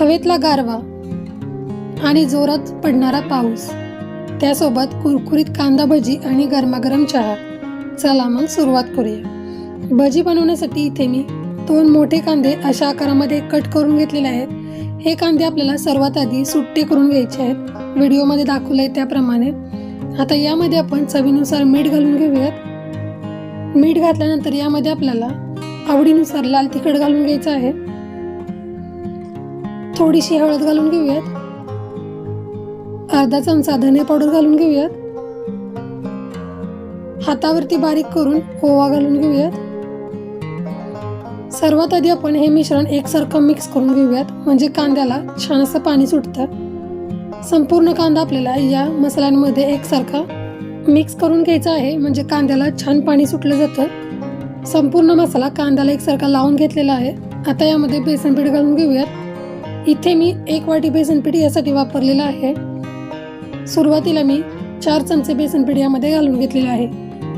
हवेतला गारवा आणि जोरात पडणारा पाऊस. त्यासोबत कुरकुरीत कांदा भजी आणि गरमागरम चहा. चला मग सुरुवात करूया. भजी बनवण्यासाठी इथे मी दोन मोठे कांदे अशा आकारामध्ये कट करून घेतलेले आहेत. हे कांदे आपल्याला सर्वात आधी सुट्टे करून घ्यायचे आहेत. व्हिडिओमध्ये दाखवलं आहे त्याप्रमाणे. आता यामध्ये आपण चवीनुसार मीठ घालून घेऊयात. मीठ घातल्यानंतर यामध्ये आपल्याला आवडीनुसार लाल तिखट घालून घ्यायचं आहे. थोडीशी हळद घालून घेऊयात. अर्धा चमचा धने पावडर घालून घेऊयात. हातावरती बारीक करून ओवा घालून घेऊयात. सर्वात आधी आपण हे मिश्रण एकसारखं मिक्स करून घेऊयात. म्हणजे कांद्याला छान असं पाणी सुटतं. संपूर्ण कांदा आपल्याला या मसाल्यांमध्ये एकसारखा मिक्स करून घ्यायचा आहे. म्हणजे कांद्याला छान पाणी सुटलं जातं. संपूर्ण मसाला कांद्याला एकसारखा लावून घेतलेला आहे. आता यामध्ये बेसन पीठ घालून घेऊयात. इथे मी एक वाटी बेसन पीठ यासाठी वापरलेलं आहे. सुरुवातीला मी चार चमचे बेसन पीठ यामध्ये घालून घेतलेले आहे.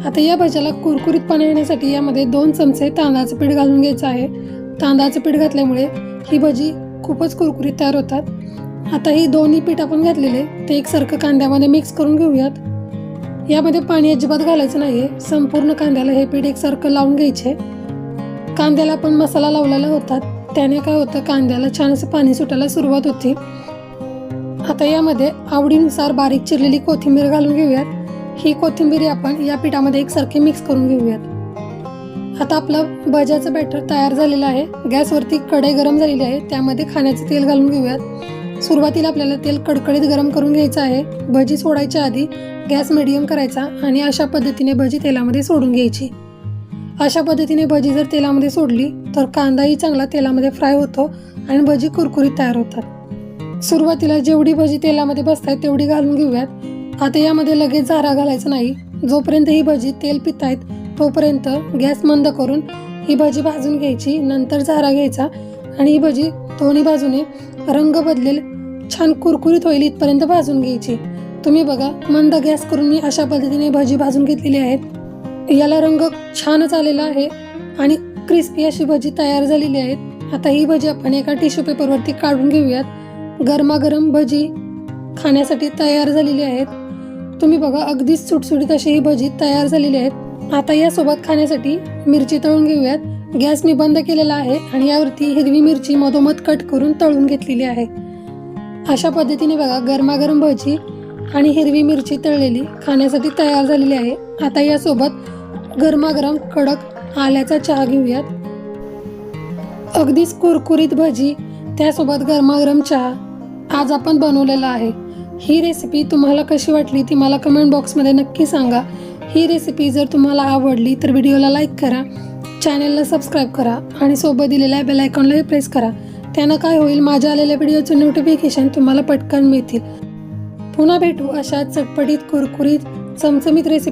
आता या भाज्याला कुरकुरीतपणा येण्यासाठी यामध्ये दोन चमचे तांदळाचं पीठ घालून घ्यायचं आहे. तांदळाचं पीठ घातल्यामुळे ही भजी खूपच कुरकुरीत तयार होतात. आता ही दोन्ही पीठ आपण घातलेले ते एकसारखं कांद्यामध्ये मिक्स करून घेऊयात. यामध्ये पाणी अजिबात घालायचं नाही संपूर्ण कांद्याला हे पीठ एकसारखं लावून घ्यायचे. कांद्याला आपण मसाला लावलेला होता त्याने काय होतं कांद्याला छान असं पाणी सुटायला सुरुवात होती. आता यामध्ये आवडीनुसार बारीक चिरलेली कोथिंबीर घालून घेऊयात. ही कोथिंबीर आपण या पिठामध्ये एकसारखी मिक्स करून घेऊयात. आता आपलं भज्याचं बॅटर तयार झालेलं आहे. गॅसवरती कढई गरम झालेली आहे. त्यामध्ये खाण्याचं तेल घालून घेऊयात. सुरुवातीला आपल्याला तेल कडकडीत गरम करून घ्यायचं आहे. भजी सोडायच्या आधी गॅस मिडियम करायचा आणि अशा पद्धतीने भजी तेलामध्ये सोडून घ्यायची. अशा पद्धतीने भजी जर तेलामध्ये सोडली तर कांदाही चांगला तेलामध्ये फ्राय होतो आणि भजी कुरकुरीत तयार होतात. सुरुवातीला जेवढी भजी तेलामध्ये बसतायत तेवढी घालून घेऊयात. आता यामध्ये लगेच झारा घालायचा नाही. जोपर्यंत ही भजी तेल पितायत तोपर्यंत गॅस मंद करून ही भजी भाजून घ्यायची नंतर झारा घ्यायचा आणि ही भजी दोन्ही बाजूने रंग बदलेल छान कुरकुरीत होईल इथपर्यंत भाजून घ्यायची. तुम्ही बघा मंद गॅस करून मी अशा पद्धतीने भजी भाजून घेतलेली आहेत. याला रंग छानच आलेला आहे आणि क्रिस्पी अशी भजी तयार झालेली आहेत आता ही भजी आपण एका टिश्यू पेपरवरती काढून घेऊयात. गरमागरम भजी खाण्यासाठी तयार झालेली आहेत. तुम्ही बघा अगदीच सुटसुटीत अशी ही भजी तयार झालेली आहेत. आता यासोबत खाण्यासाठी मिरची तळून घेऊयात. गॅस मी बंद केलेला आहे आणि यावरती हिरवी मिरची मधोमध कट करून तळून घेतलेली आहे. अशा पद्धतीने बघा गरमागरम भजी आणि हिरवी मिरची तळलेली खाण्यासाठी तयार झालेली आहे. आता यासोबत गरमागरम कडक आल्याचा चहा घेऊयात. अगदीच कुरकुरीत भजी त्यासोबत गरमागरम चहा आज आपण बनवलेला आहे. ही रेसिपी तुम्हाला कशी वाटली ती मला कमेंट बॉक्समध्ये नक्की सांगा. ही रेसिपी जर तुम्हाला आवडली तर व्हिडिओला लाईक करा चॅनलला सबस्क्राईब करा आणि सोबत दिलेल्या बेल आयकॉनलाही प्रेस करा. त्यानं काय होईल माझ्या आलेल्या व्हिडिओचे नोटिफिकेशन तुम्हाला पटकन मिळतील. पुन्हा भेटू अशा चटपटीत कुरकुरीत चमचमीत रेसिपी